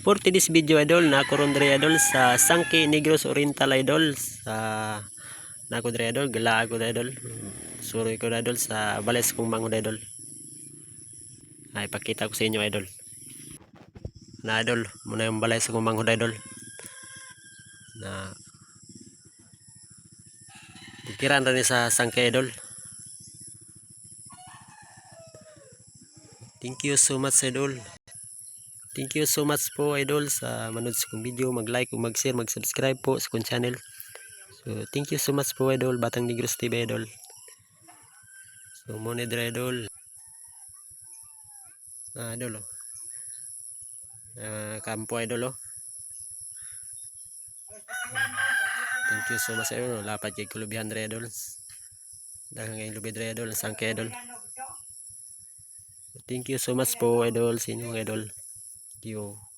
For today's video idol, na ako ron dre idol sa Sangki Negros Oriental idol sa na ako dre idol, gala ako idol. Suroy ko idol sa bales kong mango dre idol. Ay pakita ko sa inyo idol. Na idol, muna yung balay sa kong mango dre idol. Na Bukiran rin sa Sangki idol. Thank you so much idol. Thank you so much po idol sa manood sa kong video. Mag-like, mag-share, mag-subscribe po sa kong channel. So thank you so much po idol. Batang Negros TV idol. So dre idol. Ah, idol oh. Ah, kampo idol oh. Thank you so much idol. Lapat kay kulubihan idol. Daghang kay lubi dre idol, sangke idol. Thank you so much po idol sa inyong idol. Thank you.